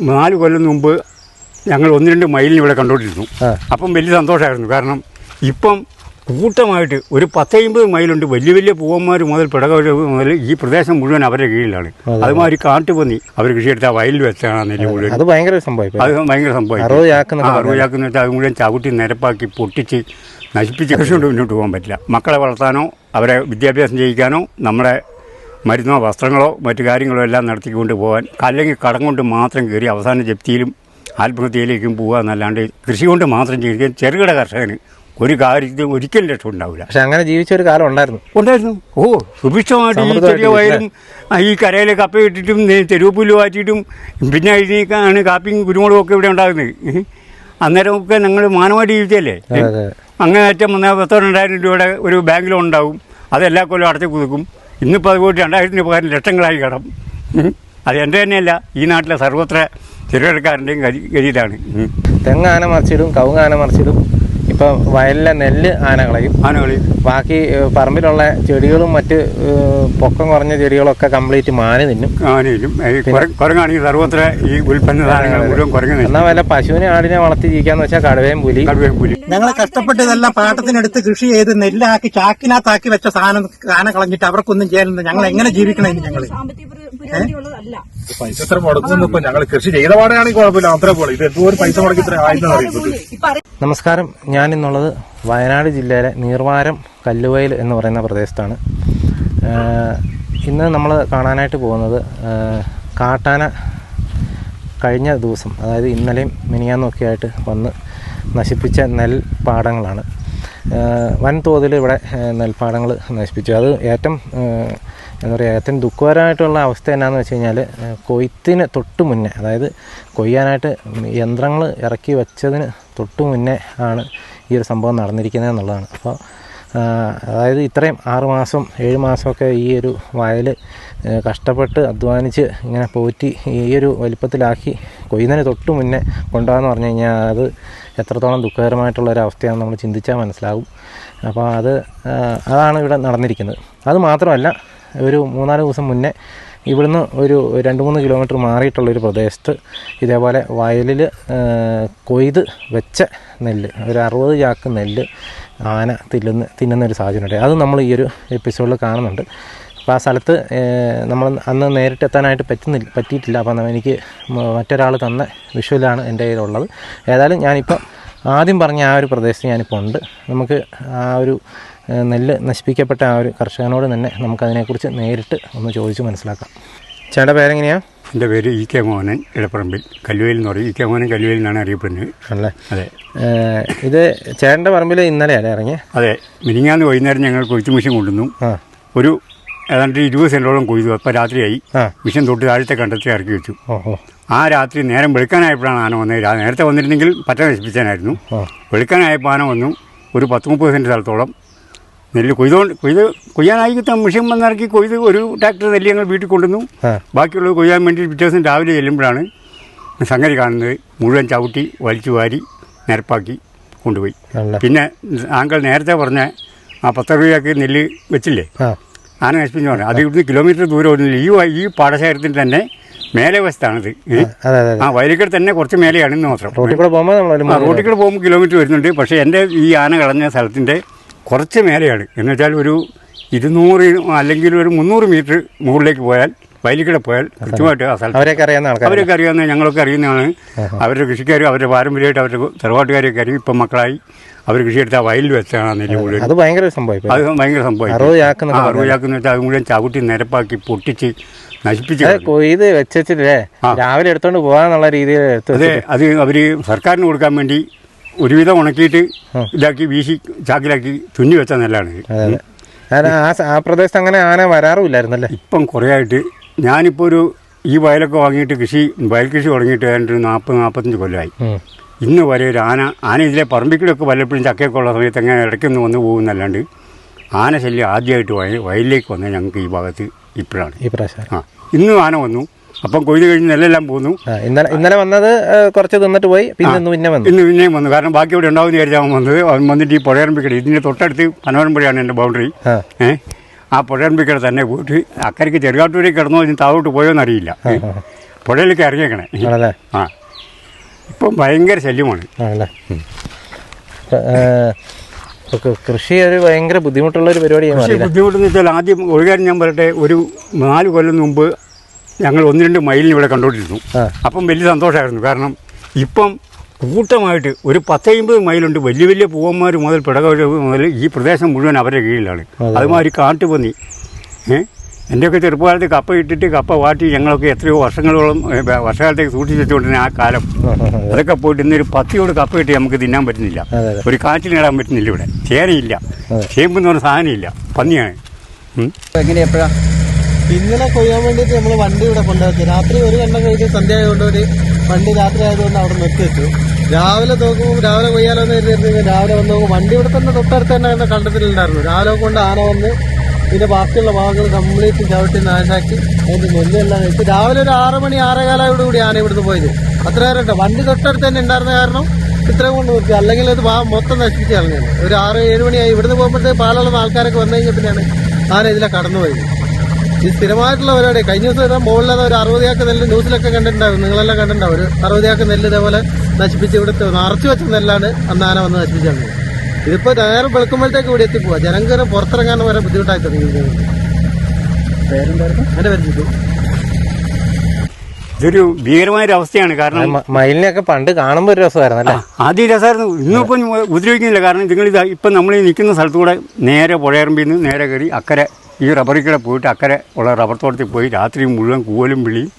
നാല് കൊല്ലം മുമ്പ് ഞങ്ങൾ ഒന്ന് രണ്ട് മൈലിന് ഇവിടെ കണ്ടുകൊണ്ടിരുന്നു. ആ. അപ്പം വലിയ സന്തോഷമായിരുന്നു. കാരണം ഇപ്പം കൂട്ടമായിട്ട് ഒരു പത്തമ്പത് മൈലുണ്ട്. വലിയ വലിയ പൂവന്മാർ മുതൽ പിടക മുതൽ ഈ പ്രദേശം മുഴുവൻ അവരുടെ കീഴിലാണ്. അതുമാതിരി കാട്ടുപന്നി അവർ കൃഷിയെടുത്ത വയലിൽ വെച്ചാണ് നെല്ല് മുഴുവൻ. അത് ഭയങ്കര സംഭവം അത് ഭയങ്കര സംഭവം അറുപതാക്കുന്ന വെച്ചാൽ അത് മുഴുവൻ ചവിട്ടി നിരപ്പാക്കി പൊട്ടിച്ച് നശിപ്പിച്ച് കൃഷി കൊണ്ട് മുന്നോട്ട് പോകാൻ പറ്റില്ല. മക്കളെ വളർത്താനോ അവരെ വിദ്യാഭ്യാസം ചെയ്യിക്കാനോ നമ്മുടെ മരുന്നോ വസ്ത്രങ്ങളോ മറ്റു കാര്യങ്ങളോ എല്ലാം നടത്തിക്കൊണ്ട് പോകാൻ അല്ലെങ്കിൽ കടം കൊണ്ട് മാത്രം കയറി അവസാന ജപ്തിയിലും ആത്മഹത്യയിലേക്കും പോകുക എന്നല്ലാണ്ട് കൃഷി കൊണ്ട് മാത്രം ജീവിക്കാൻ ചെറുകിട കർഷകന് ഒരു കാര്യത്തിൽ ഒരിക്കലും രക്ഷ ഉണ്ടാവില്ല പക്ഷെ അങ്ങനെ ജീവിച്ച ഒരു കാലം ഉണ്ടായിരുന്നു. ഉണ്ടായിരുന്നു. ഓ സുഭിക്ഷമായിട്ട് ഈ ചെറിയ വയലും ഈ കരയിൽ കപ്പ ഇട്ടിട്ടും തെരുവുപ്പുല്ല് മാറ്റിയിട്ടും പിന്നെ ഇതിനേക്കാണ് കാപ്പിയും കുരുമുളകും ഒക്കെ ഇവിടെ ഉണ്ടാകുന്നത്. അന്നേരമൊക്കെ ഞങ്ങൾ മാനമായിട്ട് ജീവിച്ചല്ലേ. അങ്ങനെ ഏറ്റവും പത്തോ രണ്ടായിരം രൂപയുടെ ഒരു ബാങ്കിലും ഉണ്ടാവും. അതെല്ലാ കൊല്ലം അടച്ചു കൊടുക്കും ഇന്നിപ്പോൾ അത് പോയിട്ട് രണ്ടായിരത്തിന് പകരം ലക്ഷങ്ങളായി കടം. അത് എന്റെ തന്നെയല്ല ഈ നാട്ടിലെ സർവത്ര ചെറുകിടക്കാരന്റെയും ഗതി ഗതിയിലാണ്. തെങ്ങാന മറിച്ചിടും കവുങ്ങ് ആന മറിച്ചിടും. ഇപ്പൊ വയലിലെ നെല്ല് ആന കളയും ആനകളിൽ ബാക്കി പറമ്പിലുള്ള ചെടികളും മറ്റ് പൊക്കം കുറഞ്ഞ ചെടികളൊക്കെ കംപ്ലീറ്റ് മാന തിന്നും ആനയിലും കുരങ്ങാണെങ്കിൽ സർവത്ര ഈ ഉൽപ്പന്ന സാധനങ്ങൾ മുഴുവൻ കുരങ്ങ് എന്നാ വല്ല പശുവിനെ ആടിനെ വളർത്തി ജീവിക്കാന്ന് വെച്ചാൽ കടുവയും പുലി. കടുവയും പുലി. ഞങ്ങൾ കഷ്ടപ്പെട്ട് ഇതെല്ലാം പാട്ടത്തിനെടുത്ത് കൃഷി ചെയ്ത് നെല്ലാക്കി ചാക്കിനകത്താക്കി വെച്ച സാധനം ആന കളഞ്ഞിട്ട് അവർക്കൊന്നും ചെയ്യാനില്ല. ഞങ്ങൾ എങ്ങനെ ജീവിക്കണം ഇനി ഞങ്ങൾ പൈസ ഇത്ര മുടക്കുന്നു ഇപ്പൊ ഞങ്ങൾ കൃഷി ചെയ്ത പാടാണെങ്കിൽ കുഴപ്പമില്ല. അത്ര പോലെ ഇത് എന്തോ ഒരു പൈസ മുടക്കി ഇത്ര ആയിരുന്നു നമസ്കാരം. ഞാൻ ഇന്നുള്ളത് വയനാട് ജില്ലയിലെ നീർവാരം കല്ലുവയൽ എന്ന് പറയുന്ന പ്രദേശത്താണ്. ഇന്ന് നമ്മൾ കാണാനായിട്ട് പോകുന്നത് കാട്ടാന കഴിഞ്ഞ ദിവസം അതായത് ഇന്നലെയും മിനിയാന്നൊക്കെ ആയിട്ട് വന്ന് നശിപ്പിച്ച നെൽപ്പാടങ്ങളാണ് വൻതോതിൽ ഇവിടെ നെൽപ്പാടങ്ങൾ നശിപ്പിച്ചു. അത് ഏറ്റവും എന്താ പറയുക ഏറ്റവും ദുഃഖകരമായിട്ടുള്ള അവസ്ഥ എന്നാന്ന് വെച്ച് കഴിഞ്ഞാൽ കൊയ്ത്തിന് തൊട്ട് മുന്നേ അതായത് കൊയ്യാനായിട്ട് യന്ത്രങ്ങൾ ഇറക്കി വെച്ചതിന് തൊട്ട് മുന്നേ ആണ് ഈ ഒരു സംഭവം നടന്നിരിക്കുന്നത് എന്നുള്ളതാണ്. അപ്പോൾ അതായത് ഇത്രയും ആറ് മാസം ഏഴ് മാസമൊക്കെ ഈ ഒരു വയൽ കഷ്ടപ്പെട്ട് അധ്വാനിച്ച് ഇങ്ങനെ പോറ്റി ഈ ഒരു വലിപ്പത്തിലാക്കി കൊയ്യുന്നതിന് തൊട്ട് മുന്നേ കൊണ്ടുപോകാമെന്ന് പറഞ്ഞു കഴിഞ്ഞാൽ അത് എത്രത്തോളം ദുഃഖകരമായിട്ടുള്ള ഒരു അവസ്ഥയാണെന്ന് നമ്മൾ ചിന്തിച്ചാൽ മനസ്സിലാകും. അപ്പോൾ അത് അതാണ് ഇവിടെ നടന്നിരിക്കുന്നത്. അത് മാത്രമല്ല ഒരു മൂന്നാൽ ദിവസം മുന്നേ ഇവിടുന്ന് ഒരു രണ്ട് മൂന്ന് കിലോമീറ്റർ മാറിയിട്ടുള്ളൊരു പ്രദേശത്ത് ഇതേപോലെ വയലിൽ കൊയ്ത് വെച്ച നെല്ല് ഒരു അറുപത് ചാക്ക് നെല്ല് ആന തിന്നുന്ന തിന്നുന്ന ഒരു സാഹചര്യമുണ്ട്. അത് നമ്മൾ ഈ ഒരു എപ്പിസോഡിൽ കാണുന്നുണ്ട്. അപ്പോൾ ആ സ്ഥലത്ത് നമ്മൾ അന്ന് നേരിട്ട് എത്താനായിട്ട് പറ്റുന്നില്ല പറ്റിയിട്ടില്ല. അപ്പം എനിക്ക് മറ്റൊരാൾ തന്ന വിഷ്വലാണ് എന്റെ കയ്യിലുള്ളത്. ഏതായാലും ഞാനിപ്പം ആദ്യം പറഞ്ഞ ആ ഒരു പ്രദേശത്ത് ഞാനിപ്പോൾ ഉണ്ട്. നമുക്ക് ആ ഒരു നെല്ല് നശിപ്പിക്കപ്പെട്ട ആ ഒരു കർഷകനോട് തന്നെ നമുക്കതിനെക്കുറിച്ച് നേരിട്ട് ഒന്ന് ചോദിച്ച് മനസ്സിലാക്കാം. ചേട്ടന്റെ പേരെങ്ങനെയാണ് എന്റെ പേര് ഇ കെ മോഹനൻ ഇടപ്പറമ്പിൽ. കല്ലുവയിൽ എന്ന് പറയും. ഇ കെ മോഹനൻ കല്ലുവയിൽ എന്നാണ് അറിയപ്പെടുന്നത്. അല്ലേ അതെ. ഇത് ചേട്ടന്റെ പറമ്പിൽ ഇന്നലെ അല്ലേ ഇറങ്ങിയ? അതെ. മിനിങ്ങാന്ന് വൈകുന്നേരം ഞങ്ങൾ കൊയ്ത്ത് മെഷീൻ കൊണ്ടുവന്നു. ഒരു ഏതാണ്ട് ഇരുപത് സെന്റോളം കൊയ്തു. അപ്പോൾ രാത്രിയായി. മിഷൻ തൊട്ട് താഴത്തെ കണ്ടത്തിൽ ഇറക്കി വെച്ചു. ആ രാത്രി നേരം വെളുക്കാനായപ്പോഴാണ് ആന വന്നത്. നേരത്തെ വന്നിരുന്നെങ്കിൽ പറ്റ നശിപ്പിച്ചാനായിരുന്നു. വെളുക്കാനായപ്പോൾ ആന വന്നു. ഒരു പത്ത് മുപ്പത് സെന്റ് സ്ഥലത്തോളം നെല്ല് കൊയ്തുകൊണ്ട് കൊയ്ത് കൊയ്യാനായി മെഷീൻ വന്നിറക്കി കൊയ്ത് ഒരു ട്രാക്ടർ നെല്ല് ഞങ്ങൾ വീട്ടിൽ കൊണ്ടുവന്നു. ബാക്കിയുള്ളത് കൊയ്യാൻ വേണ്ടി പിറ്റേ ദിവസം രാവിലെ ചെല്ലുമ്പോഴാണ് സംഗതി കാണുന്നത്. മുഴുവൻ ചവിട്ടി വലിച്ചു വാരി നിരപ്പാക്കി കൊണ്ടുപോയി. പിന്നെ താങ്കൾ നേരത്തെ പറഞ്ഞ ആ പത്ത് രൂപയൊക്കെ നെല്ല് വെച്ചില്ലേ? ആന നശിപ്പിച്ചു പറഞ്ഞു. അത് ഇവിടുന്ന് കിലോമീറ്റർ ദൂരം ഒന്നുമില്ല ഈ ഈ പാടശേഖരത്തിൽ തന്നെ മേലെ വശത്താണിത്. ആ വയലിക്കട തന്നെ കുറച്ച് മേലെയാണെന്ന് മാത്രം. റോട്ടിക്കൂടെ റോട്ടിൽ കൂടെ പോകുമ്പോൾ കിലോമീറ്റർ വരുന്നുണ്ട്. പക്ഷേ എന്റെ ഈ ആന കളഞ്ഞ സ്ഥലത്തിന്റെ കുറച്ച് മേലെയാണ്. എന്ന് വെച്ചാൽ ഒരു ഇരുന്നൂറ് അല്ലെങ്കിൽ ഒരു മുന്നൂറ് മീറ്റർ മുകളിലേക്ക് പോയാൽ വയലിൽ പോയാൽ കൃത്യമായിട്ട് ആ സ്ഥലത്ത് അവരൊക്കെ അറിയാവുന്ന ആൾക്കാർ അവരൊക്കെ അറിയാവുന്ന ഞങ്ങളൊക്കെ അറിയുന്നതാണ്. അവരുടെ കൃഷിക്കാരും അവരുടെ പാരമ്പര്യമായിട്ട് അവരുടെ തറവാട്ടുകാരൊക്കെ അറിയും ഇപ്പം മക്കളായി. അവർ കൃഷിയെടുത്ത് ആ വയലിൽ വെച്ചാണ് നെല്ല് മുഴുവൻ അത് ഭയങ്കര സംഭവം അത് ഭയങ്കര സംഭവം. അറുപത് ചാക്കെന്ന് വെച്ചാൽ അത് മുഴുവൻ ചവിട്ടി നിരപ്പാക്കി പൊട്ടിച്ച് നശിപ്പിച്ച്. കൊയ്ത് വെച്ചിട്ടില്ലേ? രാവിലെ എടുത്തോണ്ട് പോകാന്നുള്ള രീതിയിൽ അതെ അത് അവർ സർക്കാരിന് കൊടുക്കാൻ വേണ്ടി ഒരുവിധം ഉണക്കിയിട്ട് ഇതാക്കി വീശി ചാക്കിലാക്കി തുന്നി വെച്ച നെല്ലാണ് ഞാൻ ആ സ- ആ പ്രദേശത്ത് അങ്ങനെ ആന വരാറുമില്ലായിരുന്നല്ലേ? ഇപ്പം കുറേ ആയിട്ട് ഞാനിപ്പോൾ ഒരു ഈ വയലൊക്കെ വാങ്ങിയിട്ട് കൃഷി വയൽ കൃഷി തുടങ്ങിയിട്ട് ഏതാണ്ട് ഒരു നാൽപ്പത് നാൽപ്പത്തഞ്ച് കൊല്ലമായി ഉം. ഇന്ന് വരെ ഒരു ആന ആന ഇതിലെ പറമ്പിക്കിലൊക്കെ വല്ലപ്പോഴും ചക്കയൊക്കെ ഉള്ള സമയത്ത് അങ്ങനെ ഇടയ്ക്കൊന്ന് വന്ന് പോകുന്നല്ലാണ്ട് ആന ശല്യം ആദ്യമായിട്ട് വയ വയലിലേക്ക് വന്നത് ഞങ്ങൾക്ക് ഈ ഭാഗത്ത് ഇപ്പോഴാണ്. ഈ പ്രാവശ്യം. ആ ഇന്നും ആന വന്നു. അപ്പം കൊയ്ത് കഴിഞ്ഞ് നെല്ലെല്ലാം പോന്നു. ഇന്നലെ ഇന്നലെ വന്നത് കുറച്ച് തിന്നിട്ട് പോയി പിന്നെ പിന്നെ വന്നു. ഇന്ന് പിന്നെയും വന്നു. കാരണം ബാക്കി ഇവിടെ ഉണ്ടാവും വിചാരിച്ചാൽ വന്നത്. അവൻ വന്നിട്ട് ഈ പുഴയറമ്പിക്കട ഇതിന്റെ തൊട്ടടുത്ത് പനോരമ്പുഴയാണ് എന്റെ ബൗണ്ടറി. ആ. ഏ? ആ പുഴയറമ്പിക്കട തന്നെ പോയിട്ട് അക്കരയ്ക്ക് ചെറുകാട്ടൂരേക്ക് കിടന്നോ ഇനി താഴോട്ട് പോയോ എന്നറിയില്ല. പുഴയിലേക്ക് ഇറങ്ങിയേക്കണേ. ആ. ഇപ്പം ഭയങ്കര ശല്യമാണ്. ഏഹ്, കൃഷി ഒരു ഭയങ്കര ബുദ്ധിമുട്ടുള്ള ഒരു പരിപാടിയാണ് അറിയില്ല ബുദ്ധിമുട്ടെന്ന് വെച്ചാൽ ആദ്യം ഒഴുകാൻ ഞാൻ പറയട്ടെ ഒരു നാല് കൊല്ലം മുമ്പ് ഞങ്ങൾ ഒന്ന് രണ്ട് മൈലിന് ഇവിടെ കണ്ടുകൊണ്ടിരുന്നു. അപ്പം വലിയ സന്തോഷമായിരുന്നു. കാരണം ഇപ്പം കൂട്ടമായിട്ട് ഒരു പത്തൈമ്പത് മൈലുണ്ട്. വലിയ വലിയ പൂവന്മാർ മുതൽ പിടക മുതൽ ഈ പ്രദേശം മുഴുവൻ അവരുടെ കീഴിലാണ്. അതുമാതിരി കാട്ടുപന്നി ഏഹ് എന്റെയൊക്കെ ചെറുപ്പകാലത്ത് കപ്പ ഇട്ടിട്ട് കപ്പ വാട്ടി ഞങ്ങളൊക്കെ എത്രയോ വർഷങ്ങളോളം വർഷകാലത്തേക്ക് സൂക്ഷിച്ചു വെച്ചുകൊണ്ടിരുന്ന ആ കാലം. അതൊക്കെ പോയിട്ട് ഇന്നൊരു പത്തിയോട് കപ്പ കിട്ടി നമുക്ക് തിന്നാൻ പറ്റുന്നില്ല. ഒരു കാറ്റിൽ നേടാൻ പറ്റുന്നില്ല ഇവിടെ. ചേനയില്ല. ചേമ്പ് എന്ന് പറഞ്ഞ സാധനമില്ല. പന്നിയാണ്. ഉം. ഇന്നലെ കൊയ്യാൻ വേണ്ടിയിട്ട് നമ്മൾ വണ്ടി ഇവിടെ കൊണ്ടുവച്ചു. രാത്രി ഒരു കണ്ടം കഴിച്ച് സന്ധ്യ ആയതുകൊണ്ട് ഒരു വണ്ടി രാത്രി ആയതുകൊണ്ട് അവിടെ നിർത്തി വെച്ചു. രാവിലെ നോക്കുമ്പോൾ രാവിലെ കൊയ്യാലോന്ന് കരുതി രാവിലെ വന്ന് നോക്കും വണ്ടി ഇവിടെ തന്നെ തൊട്ടടുത്ത് തന്നെ കണ്ട കണ്ടത്തിലുണ്ടായിരുന്നു രാവിലെ കൊണ്ട് ആന വന്ന് ഇതിന്റെ ബാക്കിയുള്ള ഭാഗങ്ങൾ കംപ്ലീറ്റ് ചവിട്ടി നാശാക്കി അതിന്റെ നെല്ലെല്ലാം കഴിച്ച് രാവിലെ ഒരു ആറ് മണി ആറേകാലോട് കൂടി ആന ഇവിടുന്ന് പോയത്. അത്ര നേരം വണ്ടി തൊട്ടടുത്ത് തന്നെ ഉണ്ടായിരുന്ന കാരണം ഇത്രയും കൊണ്ട് നിർത്തി. അല്ലെങ്കിൽ അത് ഭാഗം മൊത്തം നശിപ്പിച്ച് കളഞ്ഞത് ഒരു ആറ് ഏഴ് മണിയായി. ഇവിടുന്ന് പോകുമ്പോഴത്തേക്ക് പാലുള്ള ആൾക്കാരൊക്കെ വന്നു കഴിഞ്ഞപ്പോഴാണ് ആന ഇതിലെ കടന്നു പോയത് ഈ സ്ഥിരമായിട്ടുള്ള പരിപാടി. കഴിഞ്ഞ ദിവസം ഇതാ മുകളിലത് ഒരു അറുപതിയാക്ക് നെല്ല് ന്യൂസിലൊക്കെ കണ്ടിട്ടുണ്ടാവും നിങ്ങളെല്ലാം കണ്ടിട്ടുണ്ടാവും. ഒരു അറുപതിയാക്ക് നെല്ല് ഇതേപോലെ നശിപ്പിച്ച് ഇവിടുത്തെ നിറച്ചു വെച്ച നെല്ലാണ് അന്ന് ആന വന്ന് നശിപ്പിച്ചത്. ഇതിപ്പോൾ നേരം വെളുക്കുമ്പോഴത്തേക്ക് ഇവിടെ എത്തിപ്പോവാ. ജനങ്ങൾക്ക് പുറത്തിറങ്ങാൻ വരെ ബുദ്ധിമുട്ടായി തുടങ്ങി എന്റെ പേര്. ഇതൊരു ഭീകരമായൊരു അവസ്ഥയാണ്. കാരണം മയിലിനെയൊക്കെ പണ്ട് കാണുമ്പോൾ ഒരു രസമായിരുന്നു അല്ലേ ആദ്യം രസമായിരുന്നു. ഇന്നിപ്പം ഉപദ്രവിക്കുന്നില്ല. കാരണം നിങ്ങളിത് ഇപ്പം നമ്മൾ ഈ നിൽക്കുന്ന സ്ഥലത്തൂടെ നേരെ പുഴയറമ്പിൽ നിന്ന് നേരെ കയറി അക്കരെ ഈ റബ്ബറിൽ കൂടെ പോയിട്ട് അക്കരെ ഉള്ള റബ്ബർ തോട്ടത്തിൽ പോയി രാത്രി മുഴുവൻ കൂവലും വിളിയും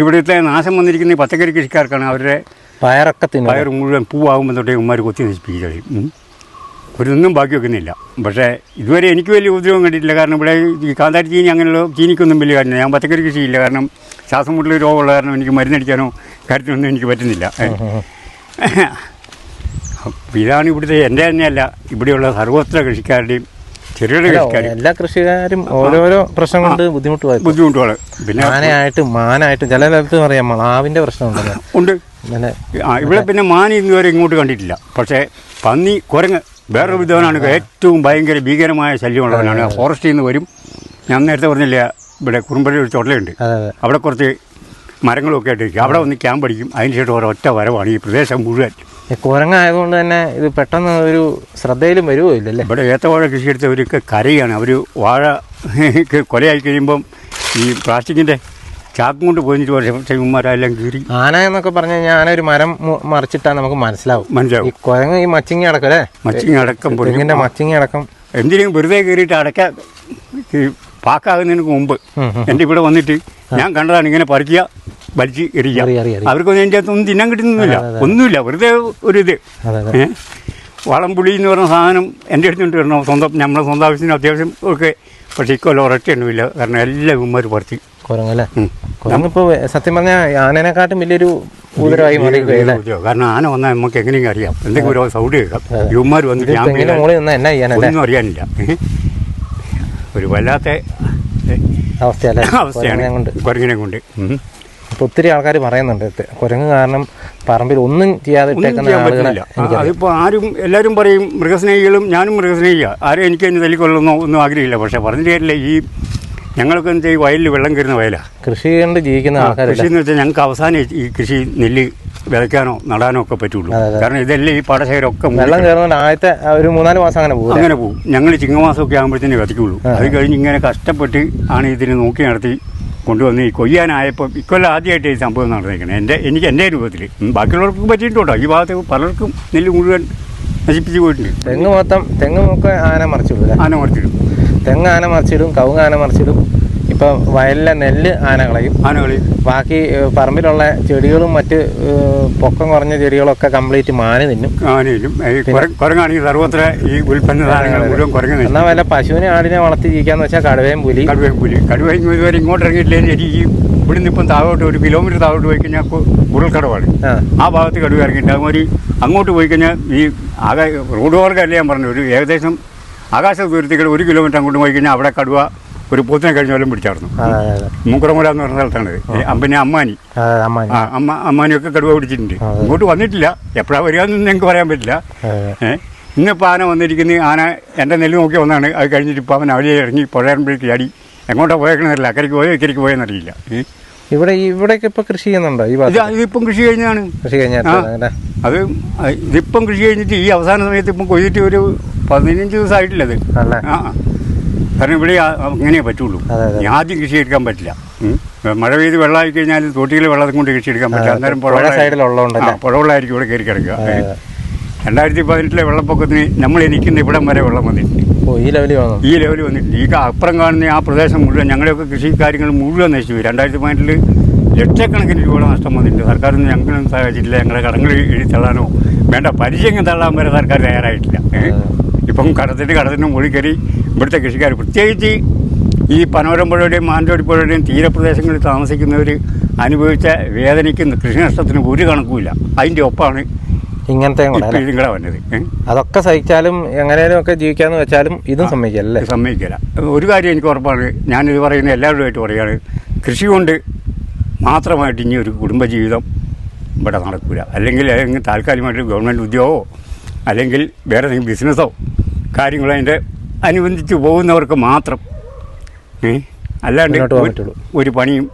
ഇവിടുത്തെ നാശം വന്നിരിക്കുന്ന ഈ പച്ചക്കറി കൃഷിക്കാർക്കാണ് അവരുടെ പയറൊക്കെ പയർ മുഴുവൻ പൂവാകുമ്പോൾ തൊട്ടേ ഉമ്മാർ കൊത്തി നശിപ്പിക്കുക ഒരിതൊന്നും. ഒരൊന്നും ബാക്കി വെക്കുന്നില്ല. പക്ഷേ ഇതുവരെ എനിക്ക് വലിയ ഉപദ്രവം കണ്ടിട്ടില്ല. കാരണം ഇവിടെ ഈ കാന്താരി ചീനി അങ്ങനെയുള്ള ചീനിക്കൊന്നും വലിയ കാര്യമില്ല. ഞാൻ പച്ചക്കറി കൃഷിയില്ല കാരണം ശ്വാസം മുട്ടൽ രോഗമുള്ള കാരണം എനിക്ക് മരുന്നടിക്കാനോ കാര്യത്തിനൊന്നും എനിക്ക് പറ്റുന്നില്ല. ഇതാണ് ഇവിടുത്തെ എന്റെ തന്നെയല്ല. ഇവിടെയുള്ള സർവത്ര കൃഷിക്കാരുടെയും കൃഷിക്കാരും എല്ലാ കൃഷിക്കാരും ഓരോരോ പ്രശ്നം കൊണ്ട് ബുദ്ധിമുട്ട് ബുദ്ധിമുട്ടുകൾ പിന്നെ ആനയായിട്ടും മാനായിട്ടും ചില സ്ഥലത്ത് പറയാം മാവിന്റെ പ്രശ്നമുണ്ടല്ലോ. ഉണ്ട്. ഇവിടെ പിന്നെ മാൻ ഇന്നുവരെ ഇങ്ങോട്ട് കണ്ടിട്ടില്ല. പക്ഷേ പന്നി കുരങ്ങ് വേറൊരു വിധവനാണ് ഏറ്റവും ഭയങ്കര ഭീകരമായ ശല്യമുള്ളവനാണ്. ഫോറസ്റ്റിൽ നിന്ന് വരും. ഞാൻ നേരത്തെ പറഞ്ഞില്ല ഇവിടെ കുറുമ്പഴി ഒരു ചൊടലുണ്ട് അവിടെ കുറച്ച് മരങ്ങളൊക്കെ ആയിട്ടിരിക്കും അവിടെ വന്ന് ക്യാമ്പ് അടിക്കും. അതിന് ശേഷം ഒരൊറ്റ വരവാണ് ഈ പ്രദേശം മുഴുവൻ. കുരങ്ങായതുകൊണ്ട് തന്നെ ഇത് പെട്ടെന്ന് ഒരു ശ്രദ്ധയിലും വരുമോ ഇല്ലല്ലേ? ഇവിടെ ഏത്തവാഴ കൃഷി അവർക്ക് കരയാണ്. അവർ വാഴ കൊലയായി കഴിയുമ്പം ഈ പ്ലാസ്റ്റിക്കിന്റെ ചാക്കും കൊണ്ട് പോയിട്ട് ഉമ്മാരെല്ലാം കീറി. ആന എന്നൊക്കെ പറഞ്ഞു കഴിഞ്ഞാൽ ആന ഒരു മരം മറിച്ചിട്ടാൽ നമുക്ക് മനസ്സിലാവും. മനസ്സിലാവും. ഈ കുരങ്ങ് ഈ മച്ചിങ്ങി അടക്കം അല്ലേ മച്ചിങ്ങി അടക്കം പൊടിങ്ങിന്റെ മച്ചിങ്ങി അടക്കം. എന്തിനും വെറുതെ കയറിയിട്ട് അടയ്ക്ക ഈ പാക്കാകുന്നതിന് മുമ്പ്. എന്റെ ഇവിടെ വന്നിട്ട് ഞാൻ കണ്ടതാണ് ഇങ്ങനെ പറിക്കുക. വലിച്ച് എറിയാം. അവർക്ക് അതിന്റെ അകത്തൊന്നും തിന്നാൻ കിട്ടുന്നില്ല. ഒന്നുമില്ല. വെറുതെ ഒരു ഇത്? വളംപുളി എന്ന് പറഞ്ഞ സാധനം എന്റെ അടുത്തുണ്ട് വരണം. സ്വന്തം നമ്മളെ സ്വന്തം ആവശ്യത്തിന് അത്യാവശ്യം ഒക്കെ. പക്ഷേ ഇക്കൊല്ലം ഒരൊറ്റ എണ്ണമില്ല കാരണം എല്ലാ ഉമ്മാർ പറിച്ച് കുരങ്ങ് അല്ലേ? ഉം. കുരങ്ങിപ്പോ സത്യം പറഞ്ഞാൽ ആനേനെക്കാട്ടും വലിയൊരു ഊതരമായി മാറിയില്ലേ കാരണം ആന വന്നാൽ നമുക്ക് എങ്ങനെയും അറിയാം. എന്തെങ്കിലും ഒരു സൗണ്ട് കേൾക്കാം. ഉമ്മാർ വന്നിട്ട് ഒന്നും അറിയാനില്ല. ഒരു വല്ലാത്ത അവസ്ഥയല്ലേ? അവസ്ഥയാണ്. കുരങ്ങിനെ കൊണ്ട്. ഇപ്പൊ ഒത്തിരി ആൾക്കാർ പറയുന്നുണ്ട് കുരങ്ങ് കാരണം പറമ്പിൽ ഒന്നും ചെയ്യാതെ അതിപ്പോൾ ആരും എല്ലാവരും പറയും മൃഗസ്നേഹികളും ഞാനും മൃഗസ്നേഹിയാണ് ആരും എനിക്ക് അതിന് തല്ലിക്കൊള്ളുന്നോ ഒന്നും ആഗ്രഹമില്ല. പക്ഷേ പറഞ്ഞിട്ട് കാര്യമില്ല. ഈ ഞങ്ങൾക്ക് എന്താ ഈ വയലിൽ വെള്ളം കയറുന്ന വയലാണ് കൃഷി കൊണ്ട് ജീവിക്കുന്ന ആൾക്കാർ കൃഷി എന്ന് വെച്ചാൽ ഞങ്ങൾക്ക് അവസാനം ഈ കൃഷി നെല്ല് വിതയ്ക്കാനോ നടാനോ ഒക്കെ പറ്റുള്ളൂ. കാരണം ഇതെല്ലാം ഈ പാടശേഖരമൊക്കെ വെള്ളം കയറുന്ന ആദ്യത്തെ ഒരു മൂന്നാൽ മാസം അങ്ങനെ പോകും അങ്ങനെ പോകും ഞങ്ങൾ ചിങ്ങമാസമൊക്കെ ആകുമ്പോഴത്തേനെ വിതയ്ക്കുള്ളൂ. അത് കഴിഞ്ഞ് ഇങ്ങനെ കഷ്ടപ്പെട്ട് ആണ് ഇതിനെ നോക്കി നടത്തി കൊണ്ടുവന്ന് ഈ കൊയ്യാനായപ്പോൾ ഇക്കൊല്ലം ആദ്യമായിട്ട് ഈ സംഭവം നടന്നിരിക്കുന്നത് എന്റെ എനിക്ക് എന്റെ രൂപത്തിൽ ബാക്കിയുള്ളവർക്ക് പറ്റിയിട്ടുണ്ടോ. ഈ ഭാഗത്ത് പലർക്കും നെല്ല് മുഴുവൻ നശിപ്പിച്ച് പോയിട്ടുണ്ട്. തെങ്ങ് മൊത്തം തെങ്ങ് മൊക്കെ ആന മറിച്ചിടും ആന മറിച്ചിടും. തെങ്ങ് ആന മറിച്ചിടും കവുങ്ങ് ആന മറിച്ചിടും. ഇപ്പൊ വയലിലെ നെല്ല് ആന കളയും ആനകൾ ബാക്കി ഏഹ്, പറമ്പിലുള്ള ചെടികളും മറ്റ് പൊക്കം കുറഞ്ഞ ചെടികളൊക്കെ കംപ്ലീറ്റ് മാന തിന്നും. ആനയിലും ഈ കുര- കുരങ്ങാണെങ്കിൽ സർവത്ര ഈ ഉൽപ്പന്ന സാധനങ്ങൾ മുഴുവൻ കുരങ്ങ് നശിപ്പിക്കും. എന്നാൽ വല്ല പശുവിനെ ആടിനെ വളർത്തി ജീവിക്കാന്ന് വെച്ചാൽ കടുവയും പുലി. കടുവയും പുലി. കടുവയും ഇതുവരെ ഇങ്ങോട്ട് ഇറങ്ങിയിട്ടില്ലെങ്കിൽ എനിക്ക് ഇവിടുന്ന് ഇപ്പം താഴോട്ട് ഒരു കിലോമീറ്റർ താഴോട്ട് പോയി കഴിഞ്ഞാൽ ഉരുൾക്കടവാണ് ആ. ഭാഗത്ത് കടുവ ഇറങ്ങിയിട്ട് അതുമാതിരി അങ്ങോട്ട് പോയി കഴിഞ്ഞാൽ ഈ ആകാശ റോഡ് മാർഗമല്ല ഞാൻ പറഞ്ഞു ഒരു ഏകദേശം ആകാശ ദൂരത്തേക്ക് ഒരു കിലോമീറ്റർ അങ്ങോട്ട് പോയി കഴിഞ്ഞാൽ അവിടെ കടുവ ഒരു പൂത്തിനെ കഴിഞ്ഞ കൊല്ലം പിടിച്ചായിരുന്നു അതെ അതെ അതെ. മൂക്കുറമുല എന്ന് പറഞ്ഞ സ്ഥലത്താണ്. പിന്നെ അമ്മാനി. ആ അമ്മ അമ്മാനിയൊക്കെ കടുവ പിടിച്ചിട്ടുണ്ട്. ഇങ്ങോട്ട് വന്നിട്ടില്ല. എപ്പോഴാണ് വരികയെന്ന് ഞങ്ങൾക്ക് പറയാൻ പറ്റില്ല. ഇന്നിപ്പോൾ ആന വന്നിരിക്കുന്നത് ആന എന്റെ നെല്ല് നോക്കി വന്നാണ്. അത് കഴിഞ്ഞിട്ട് ഇപ്പോൾ അവൻ അവിടെ ഇറങ്ങി പുഴയറമ്പിലേക്ക് ചാടി. എങ്ങോട്ടാണ് പോയേക്കണമെന്നറിയില്ല അക്കരയ്ക്ക് പോയോ ഇക്കരയ്ക്ക് പോയെന്നറിയില്ല എന്നറിയില്ല. ഇവിടെ ഇവിടേക്ക് ഇപ്പം ഇപ്പൊ കൃഷി ചെയ്യുന്നുണ്ടോ ഈ ഇതിപ്പം കൃഷി കഴിഞ്ഞാണ്. കൃഷി കഴിഞ്ഞാൽ അത് ഇതിപ്പം കൃഷി കഴിഞ്ഞിട്ട് ഈ അവസാന സമയത്ത് ഇപ്പം കൊയ്തിട്ട് ഒരു പതിനഞ്ച് ദിവസമായിട്ടില്ല അത് അല്ലേ? ആ ആ. കാരണം ഇവിടെ അങ്ങനെയേ പറ്റുള്ളൂ. ആദ്യം കൃഷി എടുക്കാൻ പറ്റില്ല. മഴ പെയ്ത് വെള്ളമായി കഴിഞ്ഞാൽ തോട്ടിയിൽ വെള്ളം കൊണ്ട് കൃഷി എടുക്കാൻ പറ്റില്ല. അന്നേരം പുഴ സൈഡിലുള്ള പുഴവെള്ളമായിരിക്കും ഇവിടെ കയറി കിടക്കുക. രണ്ടായിരത്തി പതിനെട്ടിലെ വെള്ളപ്പൊക്കത്തിന് നമ്മൾ നിൽക്കുന്ന ഇവിടം വരെ വെള്ളം വന്നിട്ടുണ്ട് ഈ ലെവലിൽ ഈ ലെവൽ വന്നിട്ടുണ്ട് ഈ അപ്പുറം കാണുന്ന ആ പ്രദേശം മുഴുവൻ ഞങ്ങളുടെയൊക്കെ കൃഷി കാര്യങ്ങൾ മുഴുവൻ നശിച്ചു പോയി. രണ്ടായിരത്തി പതിനെട്ടിൽ ലക്ഷക്കണക്കിന് രൂപയുടെ നഷ്ടം വന്നിട്ടുണ്ട്. സർക്കാരൊന്നും ഞങ്ങളും സഹായിച്ചിട്ടില്ല. ഞങ്ങളുടെ കടങ്ങൾ എഴുതി തള്ളാനോ വേണ്ട. പരിചയം തള്ളാൻ വരെ സർക്കാർ തയ്യാറായിട്ടില്ല? ഇപ്പം കടത്തിട്ട് കടത്തിന്റെ മുകളിൽ കയറി ഇവിടുത്തെ കൃഷിക്കാർ പ്രത്യേകിച്ച് ഈ പനോരം പുഴയുടെയും മാനന്തവാടി പുഴയുടെയും തീരപ്രദേശങ്ങളിൽ താമസിക്കുന്നവർ അനുഭവിച്ച വേദനയ്ക്ക് കൃഷി നഷ്ടത്തിന് ഒരു കണക്കുമില്ല. അതിന്റെ ഒപ്പമാണ് ഇങ്ങനത്തെ കൂടെ വന്നത് അതൊക്കെ സഹിച്ചാലും എങ്ങനെയും ഒക്കെ ജീവിക്കാന്ന് വെച്ചാലും ഇതും സമ്മതിക്കല്ലേ? സമ്മതിക്കില്ല. ഒരു കാര്യം എനിക്ക് ഉറപ്പാണ് ഞാനിത് പറയുന്ന എല്ലാവരുമായിട്ട് പറയുകയാണ് കൃഷി കൊണ്ട് മാത്രമായിട്ട് ഇനി ഒരു കുടുംബജീവിതം ഇവിടെ നടക്കില്ല അല്ലെങ്കിൽ താൽക്കാലികമായിട്ട് ഗവൺമെന്റ് ഉദ്യോഗമോ അല്ലെങ്കിൽ വേറെ എന്തെങ്കിലും ബിസിനസ്സോ കാര്യങ്ങളോ അതിന്റെ അനുബന്ധിച്ച് പോകുന്നവർക്ക് മാത്രം ഏ? അല്ലാണ്ട് ഒരു-. പണിയും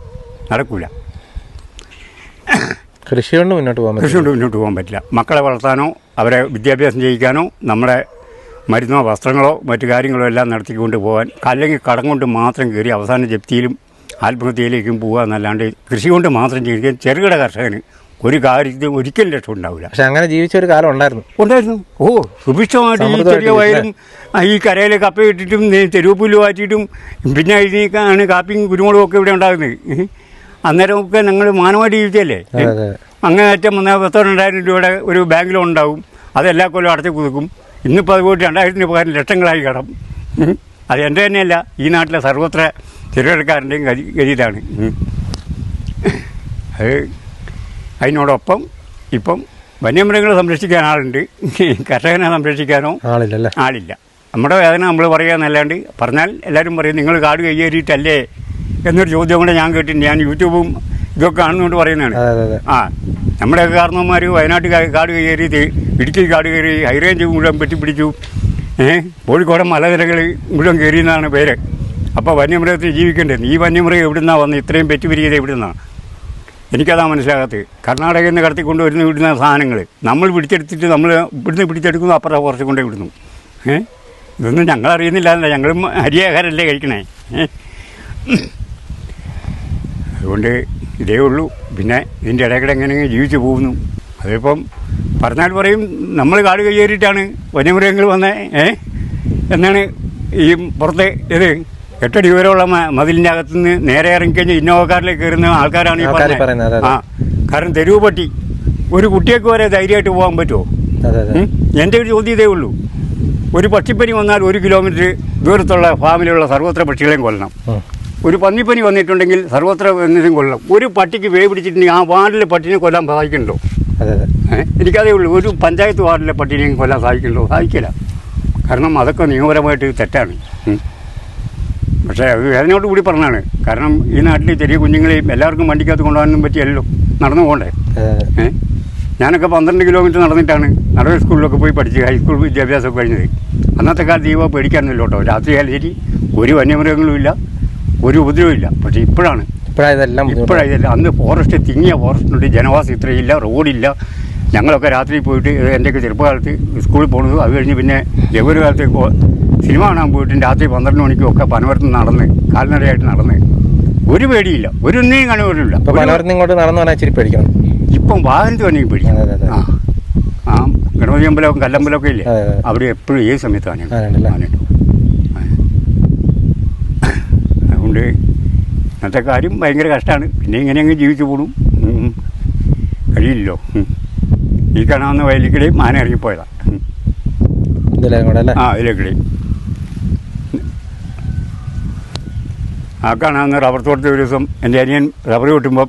നടക്കില്ല കൃഷി കൊണ്ട് മുന്നോട്ട് പോകാൻ കൃഷി കൊണ്ട് മുന്നോട്ട് പോകാൻ പറ്റില്ല മക്കളെ വളർത്താനോ അവരെ വിദ്യാഭ്യാസം ചെയ്യിക്കാനോ നമ്മുടെ മരുന്നോ വസ്ത്രങ്ങളോ മറ്റു കാര്യങ്ങളോ എല്ലാം നടത്തിക്കൊണ്ട് പോകാൻ അല്ലെങ്കിൽ കടം കൊണ്ട് മാത്രം കയറി അവസാന ജപ്തിയിലും ആത്മഹത്യയിലേക്കും പോകുക എന്നല്ലാണ്ട് കൃഷി കൊണ്ട് മാത്രം ജീവിക്കാൻ ചെറുകിട കർഷകന് ഒരു കാര്യത്തിനും ഒരിക്കലും രക്ഷ ഉണ്ടാവില്ല പക്ഷെ അങ്ങനെ ജീവിച്ച ഒരു കാലം ഉണ്ടായിരുന്നു. ഉണ്ടായിരുന്നു. ഓ സുഭിക്ഷമായിട്ട് ഈ ചെറിയ വയലും ഈ കരയിൽ കപ്പ ഇട്ടിട്ടും തെരുവ് പുല്ല് വാറ്റിയിട്ടും പിന്നെ ഇതിനൊക്കെയാണ് കാപ്പിയും കുരുമുളകും ഒക്കെ ഇവിടെ ഉണ്ടാകുന്നത്? അന്നേരമൊക്കെ ഞങ്ങൾ മാനമായിട്ട് ജീവിച്ചല്ലേ അങ്ങനെ ഏറ്റവും വന്നാൽ പത്തോരണ്ടായിരം രൂപയുടെ ഒരു ബാങ്കിൽ ഉണ്ടാവും. അത് എല്ലാ കൊല്ലം അടച്ചു കൊടുക്കും ഇന്നിപ്പോൾ അത് പോയിട്ട് രണ്ടായിരത്തിന് പകരം ലക്ഷങ്ങളായി കടം. അത് എന്റെ തന്നെയല്ല. ഈ നാട്ടിലെ സർവത്ര ചെറുകിടക്കാരന്റെയും ഗതി ഗതിയിലാണ്. അത് അതിനോടൊപ്പം ഇപ്പം വന്യമൃഗങ്ങളെ സംരക്ഷിക്കാൻ ആളുണ്ട്. കർഷകനെ സംരക്ഷിക്കാനോ ആളില്ലല്ലേ? ആളില്ല. നമ്മുടെ വേദന നമ്മൾ പറയാന്നല്ലാണ്ട് പറഞ്ഞാൽ എല്ലാവരും പറയും നിങ്ങൾ കാട് കയ്യേറിയിട്ടല്ലേ എന്നൊരു ചോദ്യം കൂടെ ഞാൻ കേട്ടിട്ടുണ്ട്. ഞാൻ യൂട്യൂബും ഇതൊക്കെ കാണുന്നതുകൊണ്ട് പറയുന്നതാണ്. ആ നമ്മുടെയൊക്കെ കാരണവന്മാർ വയനാട്ടിൽ കാട് കയറി ഇടുക്കി കാട് കയറി ഹൈറേഞ്ച് മുഴുവൻ പെട്ടിപ്പിടിച്ചു ഏഹ് കോഴിക്കോട് മലനിരകൾ മുഴുവൻ കയറിയെന്നാണ് പേര്. അപ്പോൾ വന്യമൃഗത്തിൽ ജീവിക്കേണ്ടത്. ഈ വന്യമൃഗം എവിടുന്നാണ് വന്ന് ഇത്രയും പെറ്റുപിരിയത് എവിടുന്നാണ് എനിക്കതാ മനസ്സിലാകാത്തത്. കർണാടകയിൽ നിന്ന് കടത്തിക്കൊണ്ട് വരുന്ന വിടുന്ന സാധനങ്ങൾ നമ്മൾ പിടിച്ചെടുത്തിട്ട് നമ്മൾ ഇവിടുന്ന് പിടിച്ചെടുക്കുന്നു അപ്പുറം കുറച്ച് കൊണ്ടേ വിടുന്നു ഏഹ് ഇതൊന്നും അല്ല ഞങ്ങളും അരിയാഹാരല്ലേ കഴിക്കണേ. ഏഹ് അതുകൊണ്ട് ഇതേ ഉള്ളൂ. പിന്നെ ഇതിന്റെ ഇടയ്ക്കിടെ എങ്ങനെയെങ്കിലും ജീവിച്ചു പോകുന്നു. അതിപ്പം പറഞ്ഞാൽ പറയും നമ്മൾ കാട് കയ്യേറിയിട്ടാണ് വന്യമൃഗങ്ങൾ വന്നേ. ഏ? എന്നാണ് ഈ പുറത്തെ ഇത് എട്ടടി ഉയരമുള്ള മതിലിന്റെ മതിലിന്റെ അകത്തുനിന്ന് നേരെ ഇറങ്ങിക്കഴിഞ്ഞ് ഇന്നോവക്കാരിലേക്ക് കയറുന്ന ആൾക്കാരാണ് ഈ പറയുന്നത്, പറഞ്ഞത് ആ കാരണം തെരുവ് പട്ടി ഒരു കുട്ടിയൊക്കെ വരെ ധൈര്യമായിട്ട് പോകാൻ പറ്റുമോ? എന്റെ ഒരു ചോദ്യം ഇതേ ഉള്ളൂ. ഒരു പക്ഷിപ്പനി വന്നാൽ ഒരു കിലോമീറ്റർ ദൂരത്തുള്ള ഫാമിലുള്ള സർവത്ര പക്ഷികളെയും കൊല്ലണം. ഒരു പന്നിപ്പനി വന്നിട്ടുണ്ടെങ്കിൽ സർവത്ര എന്നിട്ടും കൊല്ലണം. ഒരു പട്ടിക്ക് വേ പിടിച്ചിട്ടുണ്ടെങ്കിൽ ആ വാർഡിലെ പട്ടിനെ കൊല്ലാൻ ഏ? എനിക്കതേ ഉള്ളൂ. ഒരു പഞ്ചായത്ത് വാർഡിലെ പട്ടിനെയും കൊല്ലാൻ സാധിക്കുന്നുണ്ടോ സാധിക്കില്ല കാരണം അതൊക്കെ നിയമപരമായിട്ട് തെറ്റാണ്. പക്ഷേ അത് വേദനയോട് കൂടി പറഞ്ഞാണ്. കാരണം ഈ നാട്ടിൽ ചെറിയ കുഞ്ഞുങ്ങളെയും എല്ലാവർക്കും വണ്ടിക്കകത്ത് കൊണ്ടുപോകാനൊന്നും പറ്റിയല്ലോ നടന്നു പോകണ്ടേ? ഞാനൊക്കെ പന്ത്രണ്ട് കിലോമീറ്റർ നടന്നിട്ടാണ് നടവേ സ്കൂളിലൊക്കെ പോയി പഠിച്ച് ഹൈസ്കൂൾ വിദ്യാഭ്യാസമൊക്കെ കഴിഞ്ഞത്. അന്നത്തെ കാലത്ത് ജീവ പേടിക്കാനൊന്നുമില്ല കേട്ടോ. രാത്രിയായാലും ശരി ഒരു വന്യമൃഗങ്ങളും ഇല്ല ഒരു ഉപദ്രവമില്ല ഇല്ല. പക്ഷേ ഇപ്പോഴാണ്. ഇപ്പോഴാണ് ഇപ്പോഴായതെല്ലാം. അന്ന് ഫോറസ്റ്റ് തിങ്ങിയ ഫോറസ്റ്റിനുണ്ട് ജനവാസം ഇത്രയില്ല റോഡില്ല ഞങ്ങളൊക്കെ രാത്രി പോയിട്ട് എന്റെയൊക്കെ ചെറുപ്പകാലത്ത് സ്കൂളിൽ പോകുന്നത് അത് കഴിഞ്ഞ് പിന്നെ ജവഹർ കാലത്ത് സിനിമ കാണാൻ പോയിട്ട് രാത്രി പന്ത്രണ്ട് മണിക്കും ഒക്കെ പനവരത്ത് നടന്ന് കാൽനടയായിട്ട് നടന്ന്. ഒരു പേടിയില്ല. ഒരു ഒന്നിനും കണ്ടുവരില്ല ഇപ്പൊ പലവരും ഇങ്ങോട്ട് നടന്നു പറഞ്ഞാൽ ഇച്ചിരി പേടിക്കണം. ഇപ്പം വാഹനത്തിൽ വേണമെങ്കിൽ പേടിക്കണം. ആ. ആ ഗണപതി അമ്പലം കല്ലമ്പലമൊക്കെ ഇല്ലേ. അവിടെ എപ്പോഴും ഏത് സമയത്ത് ആനയുണ്ട്. ആനയുണ്ടല്ലേ? ആനയുണ്ട്. അതുകൊണ്ട് ഇന്നത്തെ കാര്യം ഭയങ്കര കഷ്ടമാണ്. പിന്നെ ഇങ്ങനെ അങ്ങ് ജീവിച്ചു ഉം. കഴിയില്ലല്ലോ. ഈ കാണാവുന്ന വയലിക്കിടയും ആന ഇറങ്ങിപ്പോയതാണ് ആ ഇതിലേക്കിടെയും ആ അന്ന് റബ്ബർ തോട്ടത്തിൽ ഒരു ദിവസം എന്റെ അനിയൻ റബ്ബർ കിട്ടുമ്പം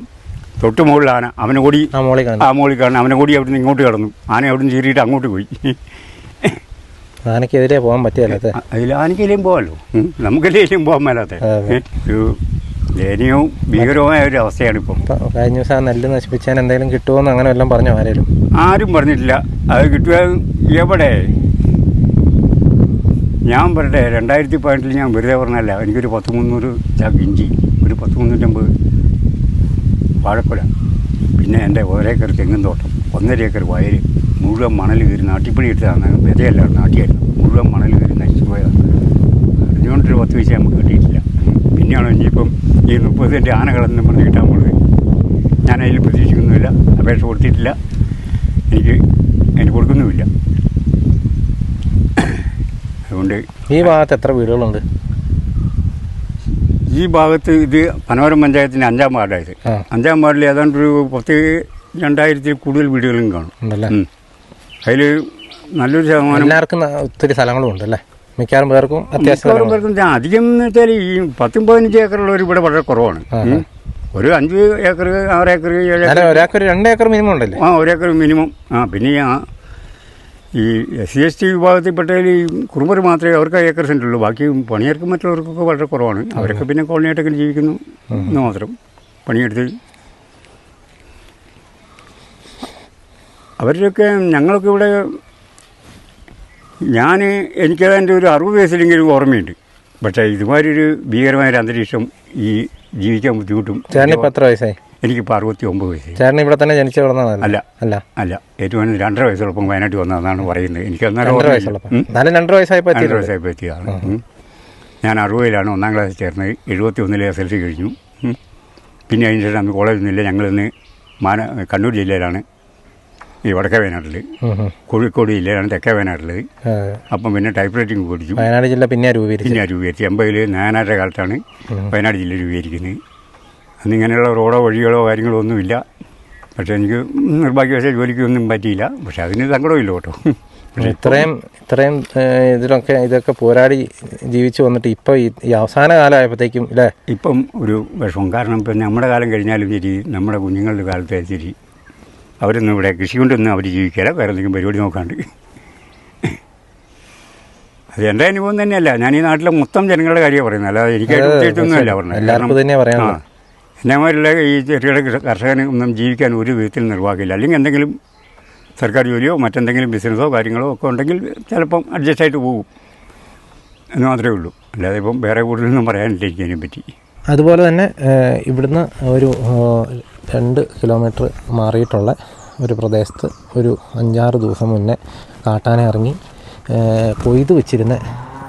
തൊട്ട് മുകളിൽ ആന അവനെ കൂടി ആ മുകളിൽ ആ കാണാം മോളിൽ കാണും അവനെ കൂടി അവിടുന്ന് ഇങ്ങോട്ട് കടന്നു. ആന അവിടുന്ന് ചീറിയിട്ട് അങ്ങോട്ട് പോയി. ആനക്കെതിരെ പോകാൻ പറ്റിയല്ലേ അതിൽ ആനക്കെല്ലാം പോകാമല്ലോ. നമുക്കെല്ലാം പോകാൻ മേലാത്ത. ഒരു ദയനീയവും ഭീകരവുമായ ഒരു അവസ്ഥയാണ് ഇപ്പം. കഴിഞ്ഞ ദിവസം ആ നെല്ല് നശിപ്പിച്ചാൽ എന്തെങ്കിലും കിട്ടുമോ എന്ന് അങ്ങനെ എല്ലാം പറഞ്ഞു ആരേലും ആരും പറഞ്ഞിട്ടില്ല. അത് കിട്ടുക എവിടെ? ഞാൻ പറയട്ടെ രണ്ടായിരത്തി പതിനെട്ടിൽ ഞാൻ വെറുതെ പറഞ്ഞല്ല എനിക്കൊരു പത്ത് മുന്നൂറ് ചാക്ക് ഇഞ്ചി ഒരു പത്ത് മുന്നൂറ്റമ്പത് വാഴക്കുല പിന്നെ എന്റെ ഒരേക്കർ തെങ്ങും തോട്ടം ഒന്നര ഏക്കർ വയൽ മുഴുവൻ മണൽ കയറി നാട്ടിപ്പണി എടുത്തതാണ്. വിതയല്ല നാട്ടിയായിരുന്നു മുഴുവൻ മണൽ കയറി നശിച്ചു പോയതാണ് അറിഞ്ഞുകൊണ്ടൊരു പത്ത് പൈസ നമുക്ക് കിട്ടിയിട്ടില്ല. പിന്നെയാണ് ഇനിയിപ്പം ഈ മുപ്പത് സെന്റ് ആനകളെന്നും പറഞ്ഞ് കിട്ടാൻ പോകുന്നത് ഞാൻ അതിൽ പ്രതീക്ഷിക്കുന്നുമില്ല അപേക്ഷ കൊടുത്തിട്ടില്ല. എനിക്ക് എനിക്ക് കൊടുക്കുന്നുമില്ല. അതുകൊണ്ട് ഈ ഭാഗത്ത് എത്ര വീടുകളുണ്ട്? ഈ ഭാഗത്ത് ഇത് പനോരം പഞ്ചായത്തിന്റെ അഞ്ചാം വാർഡായത്. അഞ്ചാം വാർഡിൽ ഏതാണ്ട് ഒരു പത്ത് രണ്ടായിരത്തിൽ കൂടുതൽ വീടുകളും കാണും. അതിൽ നല്ലൊരു ശതമാനം എല്ലാവർക്കും ഒത്തിരി സ്ഥലങ്ങളും ഉണ്ട് അല്ലേ മിക്കവാറും പേർക്കും അത്യാവശ്യം. പേർക്കും അധികം എന്ന് വെച്ചാൽ ഈ പത്തും പതിനഞ്ച് ഏക്കറുള്ളവർ ഇവിടെ വളരെ കുറവാണ്. ഒരു അഞ്ച് ഏക്കർ ആറ് ഏക്കർ ഏഴ് ഏക്കർ രണ്ട് ഏക്കർ മിനിമം ഉണ്ടല്ലേ? ആ ഒരേക്കർ മിനിമം. ആ പിന്നെ ആ ഈ എസ് സി എസ് ടി വിഭാഗത്തിൽപ്പെട്ടതിൽ ഈ കുറുമ്പർ മാത്രമേ അവർക്ക് ഏക്കർ സെന്റ് ഉള്ളൂ. ബാക്കി പണിയർക്കും മറ്റുള്ളവർക്കൊക്കെ വളരെ കുറവാണ്. അവരൊക്കെ പിന്നെ കോളനിയായിട്ടൊക്കെ ജീവിക്കുന്നു എന്ന് മാത്രം. പണിയെടുത്ത് അവരുടെയൊക്കെ ഞങ്ങൾക്ക് ഇവിടെ ഞാൻ എനിക്കതിന്റെ ഒരു അറുപത് വയസ്സിലെങ്കിലും ഓർമ്മയുണ്ട്. പക്ഷേ ഇതുമാതിരി ഒരു ഭീകരമായൊരു അന്തരീക്ഷം ഈ ജീവിക്കാൻ ബുദ്ധിമുട്ടും പത്ര വയസ്സായി? എനിക്കിപ്പോൾ അറുപത്തി ഒമ്പത് വയസ്സ് ചേട്ടൻ ഇവിടെ തന്നെ ജനിച്ചു വളർന്നതാണ് അല്ല. അല്ല. അല്ല. ഏറ്റവും രണ്ടര വയസ്സുള്ളപ്പം വയനാട്ടിൽ വന്നതെന്നാണ് പറയുന്നത്. എനിക്ക് അന്നേരം രണ്ടര? എന്നാലും രണ്ടര വയസ്സായപ്പോൾ രണ്ടര വയസ്സായപ്പോൾ എത്തിയതാണ്. ഞാൻ അറുപതിലാണ് ഒന്നാം ക്ലാസ്സിൽ ചേർന്നത്. എഴുപത്തി ഒന്നിലെ എസ് എൽ സി കഴിഞ്ഞു പിന്നെ അതിന് ശേഷം അന്ന് കോളേജിൽ നിന്നില്ല ഞങ്ങളിന്ന് മാന കണ്ണൂർ ജില്ലയിലാണ്. ഈ വടക്കേ വയനാട്ടിൽ. കോഴിക്കോട് ജില്ലയിലാണ് തെക്കേ വയനാട്ടിൽ അപ്പം പിന്നെ ടൈപ്പ് റൈറ്റിംഗ് പഠിച്ചു. വയനാട് ജില്ല പിന്നെ രൂപീകരിച്ചു പിന്നെ രൂപീകരിച്ചു എൺപതിൽ നാനാരുടെ കാലത്താണ് വയനാട് ജില്ല രൂപീകരിക്കുന്നത്. അന്ന് ഇങ്ങനെയുള്ള റോഡോ വഴികളോ കാര്യങ്ങളോ ഒന്നുമില്ല. പക്ഷേ എനിക്ക് നിർഭാഗ്യവശാൽ ജോലിക്കൊന്നും പറ്റിയില്ല. പക്ഷെ അതിന് സങ്കടമില്ല കേട്ടോ. പക്ഷേ ഇത്രയും ഇത്രയും ഇതിലൊക്കെ ഇതൊക്കെ പോരാടി ജീവിച്ചു വന്നിട്ട് ഇപ്പോൾ ഈ അവസാന കാലമായപ്പോഴത്തേക്കും ഇല്ലേ? ഇപ്പം ഒരു വിഷമം. കാരണം ഇപ്പം നമ്മുടെ കാലം കഴിഞ്ഞാലും ശരി നമ്മുടെ കുഞ്ഞുങ്ങളുടെ കാലത്തെ ശരി. അവരൊന്നും ഇവിടെ കൃഷി കൊണ്ടൊന്നും അവർ ജീവിക്കില്ല വേറെ എന്തെങ്കിലും പരിപാടി നോക്കാണ്ട്. അത് എന്റെ അനുഭവം തന്നെയല്ല. ഞാൻ ഈ നാട്ടിലെ മൊത്തം ജനങ്ങളുടെ കാര്യമാണ് പറയുന്നത്. അല്ലാതെ എനിക്ക് പ്രത്യേകിച്ചൊന്നുമല്ല പറഞ്ഞത്. എല്ലാവർക്കും തന്നെയാണ് തന്നെ ആ. ഈ ചെറുകിട കർഷകന് ഒന്നും ജീവിക്കാൻ ഒരു വിധത്തിൽ നിർവാഹമില്ല. അല്ലെങ്കിൽ എന്തെങ്കിലും സർക്കാർ ജോലിയോ മറ്റെന്തെങ്കിലും ബിസിനസ്സോ കാര്യങ്ങളോ ഒക്കെ ഉണ്ടെങ്കിൽ ചിലപ്പം അഡ്ജസ്റ്റ് ആയിട്ട് പോകും. എന്ന് മാത്രമേ ഉള്ളൂ. അല്ലാതെ ഇപ്പം വേറെ കൂടുതലൊന്നും പറയാനില്ല എനിക്ക് അതിനെപ്പറ്റി അതുപോലെ തന്നെ ഇവിടുന്ന് ഒരു രണ്ട് കിലോമീറ്റർ മാറിയിട്ടുള്ള ഒരു പ്രദേശത്ത് ഒരു അഞ്ചാറ് ദിവസം മുന്നേ കാട്ടാന ഇറങ്ങി കൊയ്ത് വെച്ചിരുന്ന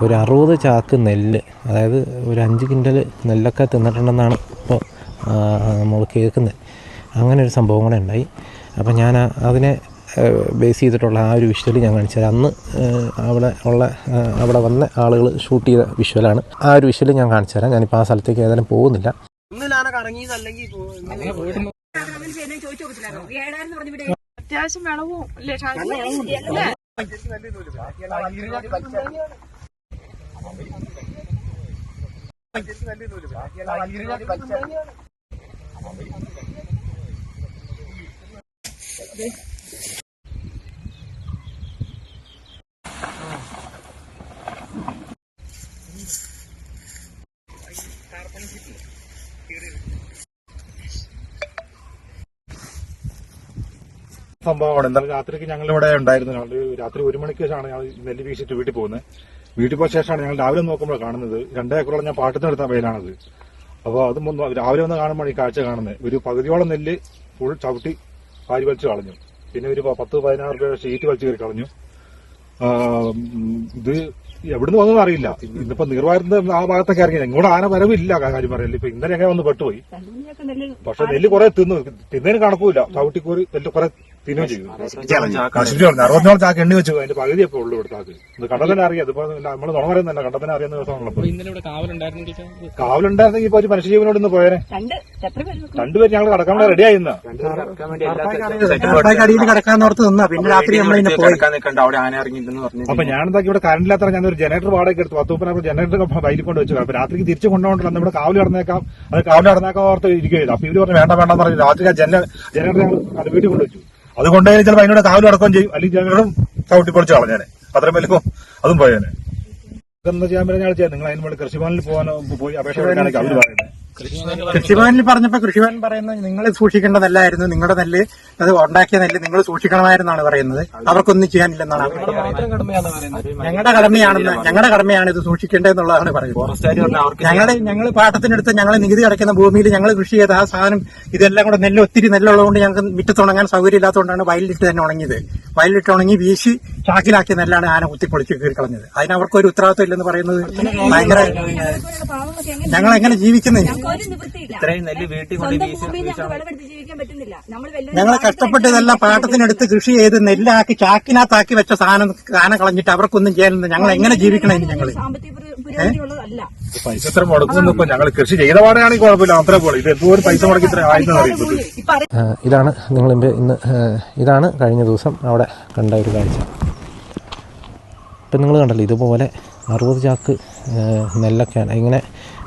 ഒരു അറുപത് ചാക്ക് നെല്ല് അതായത് ഒരു അഞ്ച് കിൻഡൽ നെല്ലൊക്കെ തിന്നിട്ടുണ്ടെന്നാണ് ഇപ്പോൾ നമ്മൾ കേൾക്കുന്നത് അങ്ങനെ ഒരു സംഭവം കൂടെ ഉണ്ടായി അപ്പം ഞാൻ അതിനെ ബേസ് ചെയ്തിട്ടുള്ള ആ ഒരു വിഷ്വൽ ഞാൻ കാണിച്ചു തരാം അന്ന് അവിടെ ഉള്ള അവിടെ വന്ന ആളുകൾ ഷൂട്ട് ചെയ്ത വിഷ്വലാണ് ആ ഒരു വിഷ്വൽ ഞാൻ കാണിച്ചു തരാം ഞാനിപ്പോൾ ആ സ്ഥലത്തേക്ക് ഏതായാലും പോകുന്നില്ല അത്യാവശ്യം വിളവും ബാക്കിയുള്ള? സംഭവമാണ്. എന്തായാലും രാത്രിക്ക് ഞങ്ങൾ ഇവിടെ ഉണ്ടായിരുന്നു. ഞങ്ങൾ രാത്രി ഒരു മണിക്ക് ശേഷമാണ് ഞങ്ങൾ നെല്ല് വീശിട്ട് വീട്ടിൽ പോകുന്നത്. വീട്ടിൽ പോയ ശേഷമാണ് ഞങ്ങൾ രാവിലെ നോക്കുമ്പോൾ കാണുന്നത്. രണ്ടേക്കറോളം ഞാൻ പാട്ടത്തിനെടുത്ത വെയിലാണത്. അപ്പോൾ അത് ഒന്ന് രാവിലെ വന്ന് കാണുമ്പോൾ ഈ കാഴ്ച കാണുന്നത്. ഒരു പകുതിയോളം നെല്ല് ഫുൾ ചവിട്ടി വാരി വലിച്ചു കളഞ്ഞു. പിന്നെ ഒരു പത്ത് പതിനാറ് രൂപ ഷീറ്റ് വലിച്ചു കയറി കളഞ്ഞു. ഇത് എവിടുന്ന് വന്നതെന്ന് അറിയില്ല. ഇന്നിപ്പോ നീർവാരത്തിന്റെ ആ ഭാഗത്തൊക്കെ ഇറങ്ങി ഇങ്ങോട്ട് ആന വരവില്ല കാര്യം പറയല്ല. ഇപ്പൊ ഇന്നലെയൊക്കെ വന്ന് പെട്ടുപോയി. പക്ഷെ നെല്ല് കുറെ തിന്നു. തിന്നതിന് കണക്കൂല ചവിട്ടിക്കൂറി നെല്ല് കുറെ തിന്നുകയും ചെയ്തു. അറുപത്തിനാല് ചാക്ക് എണ്ണി വെച്ചു. അതിന്റെ പകുതി ഇപ്പൊ ഉള്ളു ഇവിടെ ചാക്ക്. ഇത് അറിയാം. ഇതിപ്പോ നമ്മൾ നുണ പറയുന്നല്ല കണ്ടതിനെ അറിയുന്ന ദിവസമാണല്ലോ ഇന്നലെ ഇവിടെ കാവലുണ്ടായിരുന്നെങ്കിൽ ഇപ്പൊ ഒരു മനുഷ്യജീവനോട് ഇന്ന് പോയേനെ? രണ്ടുപേരും ഞങ്ങൾ കടക്കാൻ വേണ്ടി റെഡി ആയിരുന്ന? പിന്നെ അപ്പൊ ഞാൻ എന്താക്കി ഇവിടെ കറണ്ട് ഇല്ലാത്ത ഞാൻ ഒരു ജനറേറ്റർ വാടക എടുത്തു. പത്ത് ജനറേറ്റർ വൈകിൽ കൊണ്ട് വെച്ചു. അപ്പൊ രാത്രിക്ക് തിരിച്ചു കൊണ്ടുപോകണ്ടല്ലോ. ഇവിടെ കാവൽ നടന്നേക്കാം അത് കാവൽ നടന്നേക്കാം ഓർത്ത് ഇരിക്കുകയില്ല അപ്പൊ ഇവർ പറഞ്ഞു വേണ്ട വേണ്ടെന്ന് പറഞ്ഞു രാത്രി ജനറേറ്റർ ഞങ്ങൾ വീട്ടിൽ കൊണ്ടുവച്ചു. അത് കൊണ്ടുപോയി ചിലപ്പോൾ അതിനോട് കാവൽ അടക്കം ചെയ്യും. അല്ലെങ്കിൽ ജനറേറ്ററും ചവിട്ടി പൊളിച്ച് കളഞ്ഞേനെ. അത്രയും വലിയ അതും പോയേനെ. ചെയ്യാൻ പറഞ്ഞാൽ നിങ്ങൾ അതിന് വേണ്ടി കൃഷിഭവനിൽ പോകാനോ പോയി അപേക്ഷ കൊടുക്കാനൊക്കെ അവർ പറയുന്നത് കൃഷിഭവനിൽ പറഞ്ഞപ്പോ കൃഷിഭവൻ പറയുന്നത് നിങ്ങൾ സൂക്ഷിക്കേണ്ട നെല്ലായിരുന്നു നിങ്ങളുടെ നെല്ല് അത് ഉണ്ടാക്കിയ നെല്ല് നിങ്ങൾ സൂക്ഷിക്കണമായിരുന്നാണ് പറയുന്നത്. അവർക്കൊന്നും ചെയ്യാനില്ലെന്നാണ് ഞങ്ങളുടെ കടമയാണെന്ന് ഞങ്ങളുടെ കടമയാണ് ഇത് സൂക്ഷിക്കേണ്ടതെന്നുള്ളതാണ് പറയുന്നത്. ഞങ്ങളുടെ ഞങ്ങൾ പാട്ടത്തിനെടുത്ത് ഞങ്ങൾ നികുതി അടയ്ക്കുന്ന ഭൂമിയിൽ ഞങ്ങൾ കൃഷി ചെയ്ത ആ സാധനം ഇതെല്ലാം കൂടെ നെല്ല് ഒത്തിരി നെല്ലുള്ളതുകൊണ്ട് ഞങ്ങൾക്ക് മുറ്റത്ത് ഉണങ്ങാൻ സൗകര്യം ഇല്ലാത്തതുകൊണ്ടാണ് വയലിലിട്ട് തന്നെ ഉണങ്ങിയത്. വയലിലിട്ട് ഉണങ്ങി വീശി ചാക്കിലാക്കിയ നെല്ലാണ് ആന കുത്തിപ്പൊളിച്ച് കീറിക്കളഞ്ഞത് അതിന് അവർക്കൊരു ഉത്തരവാദിത്വം ഇല്ലെന്ന് പറയുന്നത് ഭയങ്കര ഞങ്ങൾ എങ്ങനെ ജീവിക്കുന്നത് ഞങ്ങൾക്ക് ഒരു നിവൃത്തിയില്ല ഇത്രയും നെല്ല് വീട്ടിൽ ഞങ്ങൾ കഷ്ടപ്പെട്ട് ഇതെല്ലാം പാട്ടത്തിനെടുത്ത് കൃഷി ചെയ്ത് നെല്ലാക്കി ചാക്കിനകത്താക്കി വെച്ച സാധനം ആന കളഞ്ഞിട്ട് അവർക്കൊന്നും ചെയ്യാനില്ല ഞങ്ങൾ എങ്ങനെ ജീവിക്കണം ഞങ്ങൾ സാമ്പത്തിക പുരോഗതി ഉള്ളതല്ല പൈസ ഇത്ര മുടക്കുന്നു ഇപ്പൊ ഞങ്ങൾ കൃഷി ചെയ്ത പാടാണെങ്കിൽ കുഴപ്പമില്ല. അത്ര പോലെ ഇത് എന്തോ ഒരു പൈസ മുടക്കി ഇത്ര ആയിരുന്നു അറിയുന്നത് ഇതാണ് നിങ്ങൾ ഇന്ന് ഇതാണ് കഴിഞ്ഞ ദിവസം അവിടെ കണ്ട ഒരു കാഴ്ച. ഇപ്പം നിങ്ങൾ കണ്ടല്ലോ ഇതുപോലെ അറുപത് ചാക്ക് നെല്ലൊക്കെയാണ്. ഇങ്ങനെ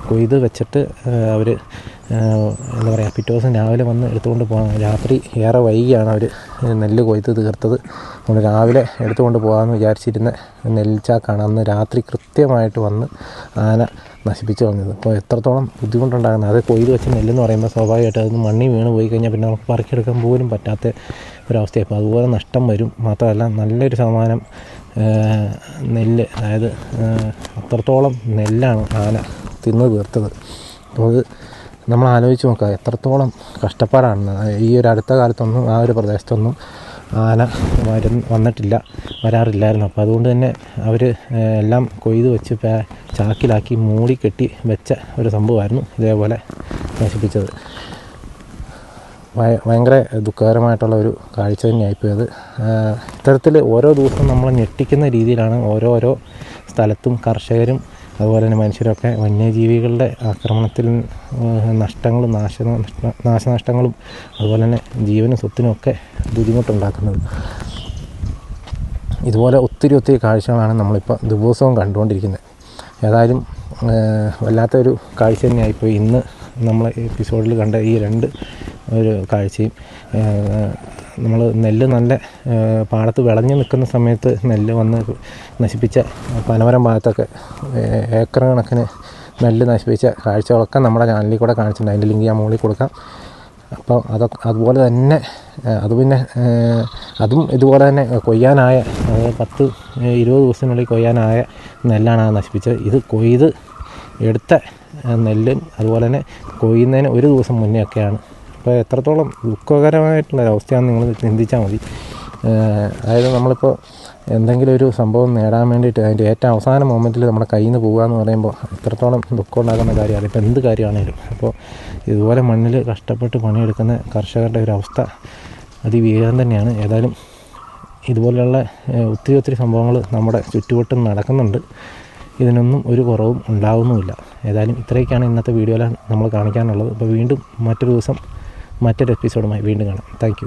കൊയ്ത് വെച്ചിട്ട് അവർ എന്താ പറയുക പിറ്റേ ദിവസം രാവിലെ വന്ന് എടുത്തുകൊണ്ട് പോകാൻ രാത്രി ഏറെ വൈകിയാണ് അവർ നെല്ല് കൊയ്ത്ത് തീർത്തത്. നമ്മൾ രാവിലെ എടുത്തുകൊണ്ട് പോകാമെന്ന് വിചാരിച്ചിരുന്ന നെൽച്ചാക്കാണ് അന്ന് രാത്രി കൃത്യമായിട്ട് വന്ന് ആന നശിപ്പിച്ച് വന്നത് അപ്പോൾ എത്രത്തോളം ബുദ്ധിമുട്ടുണ്ടാകുന്നത് അത് കൊയ്ത് വെച്ച നെല്ലെന്ന് പറയുമ്പോൾ സ്വാഭാവികമായിട്ട് അതൊന്ന് മണ്ണി വീണ് പോയി കഴിഞ്ഞാൽ പിന്നെ നമുക്ക് പറക്കിയെടുക്കാൻ പോലും പറ്റാത്ത ഒരവസ്ഥയാണ് അപ്പോൾ അതുപോലെ നഷ്ടം വരും. മാത്രമല്ല നല്ലൊരു ശതമാനം നെല്ല് അതായത് അത്രത്തോളം നെല്ലാണ് ആന തിന്നു തീർത്തത് അത് നമ്മൾ ആലോചിച്ച് നോക്കുക എത്രത്തോളം കഷ്ടപ്പാടാണ്. ഈ ഒരു അടുത്ത കാലത്തൊന്നും ആ ഒരു പ്രദേശത്തൊന്നും ആന വര വന്നിട്ടില്ല വരാറില്ലായിരുന്നു. അപ്പോൾ അതുകൊണ്ട് തന്നെ അവർ എല്ലാം കൊയ്ത് വെച്ച് ചാക്കിലാക്കി മൂടി കെട്ടി വെച്ച ഒരു സംഭവമായിരുന്നു ഇതേപോലെ നശിപ്പിച്ചത്. ഭയങ്കര ദുഃഖകരമായിട്ടുള്ള ഒരു കാഴ്ച തന്നെയായിപ്പോയത് ഇത്തരത്തിൽ ഓരോ ദിവസവും നമ്മൾ ഞെട്ടിക്കുന്ന രീതിയിലാണ് ഓരോരോ സ്ഥലത്തും കർഷകരും അതുപോലെ തന്നെ മനുഷ്യരൊക്കെ വന്യജീവികളുടെ ആക്രമണത്തിൽ നഷ്ടങ്ങളും നാശ നാശനഷ്ടങ്ങളും അതുപോലെ തന്നെ ജീവനും സ്വത്തിനും ഒക്കെ ബുദ്ധിമുട്ടുണ്ടാക്കുന്നത്. ഇതുപോലെ ഒത്തിരി ഒത്തിരി കാഴ്ചകളാണ് നമ്മളിപ്പോൾ ദിവസവും കണ്ടുകൊണ്ടിരിക്കുന്നത്. ഏതായാലും വല്ലാത്തൊരു കാഴ്ച തന്നെയായിപ്പോയി ഇന്ന് നമ്മൾ എപ്പിസോഡിൽ കണ്ട ഈ രണ്ട് ഒരു കാഴ്ചയും നമ്മൾ നെല്ല് നല്ല പാടത്ത് വിളഞ്ഞു നിൽക്കുന്ന സമയത്ത് നെല്ല് വന്ന് നശിപ്പിച്ച പനമരം ഭാഗത്തൊക്കെ ഏക്കർ കണക്കിന് നെല്ല് നശിപ്പിച്ച കാഴ്ചകളൊക്കെ നമ്മുടെ ചാനലിൽ കൂടെ കാണിച്ചിട്ടുണ്ട്. അതിന്റെ ലിങ്ക് ഞാൻ മുകളിൽ കൊടുക്കാം. അപ്പോൾ അതൊക്കെ അതുപോലെ തന്നെ അത് പിന്നെ അതും ഇതുപോലെ തന്നെ കൊയ്യാനായ പത്ത് ഇരുപത് ദിവസത്തിനുള്ളിൽ കൊയ്യാനായ നെല്ലാണ് അത് നശിപ്പിച്ചത്. ഇത് കൊയ്ത് എടുത്ത നെല്ലും അതുപോലെ തന്നെ കൊയ്യുന്നതിന് ഒരു ദിവസം മുന്നേ ഒക്കെയാണ് അപ്പോൾ എത്രത്തോളം ദുഃഖകരമായിട്ടുള്ള അവസ്ഥയാണെന്ന് നിങ്ങൾ ചിന്തിച്ചാൽ മതി. അതായത് നമ്മളിപ്പോൾ എന്തെങ്കിലും ഒരു സംഭവം നേടാൻ വേണ്ടിയിട്ട് അതിന്റെ ഏറ്റവും അവസാന മൊമെന്റിൽ നമ്മുടെ കയ്യിൽ നിന്ന് പോകുക എന്ന് പറയുമ്പോൾ എത്രത്തോളം ദുഃഖം ഉണ്ടാകുന്ന കാര്യമാണ്. ഇപ്പോൾ എന്ത് കാര്യമാണെങ്കിലും അപ്പോൾ ഇതുപോലെ മണ്ണിൽ കഷ്ടപ്പെട്ട് പണിയെടുക്കുന്ന കർഷകരുടെ ഒരു അവസ്ഥ അതിഭീകരം തന്നെയാണ്. ഏതായാലും ഇതുപോലെയുള്ള ഒത്തിരി ഒത്തിരി സംഭവങ്ങൾ നമ്മുടെ ചുറ്റുവട്ടം നടക്കുന്നുണ്ട്. ഇതിനൊന്നും ഒരു കുറവും ഉണ്ടാവുന്നുമില്ല. ഏതായാലും ഇത്രയൊക്കെയാണ് ഇന്നത്തെ വീഡിയോയിൽ നമ്മൾ കാണിക്കാനുള്ളത്. അപ്പോൾ വീണ്ടും മറ്റൊരു ദിവസം മറ്റൊരു എപ്പിസോഡുമായി വീണ്ടും കാണാം. താങ്ക്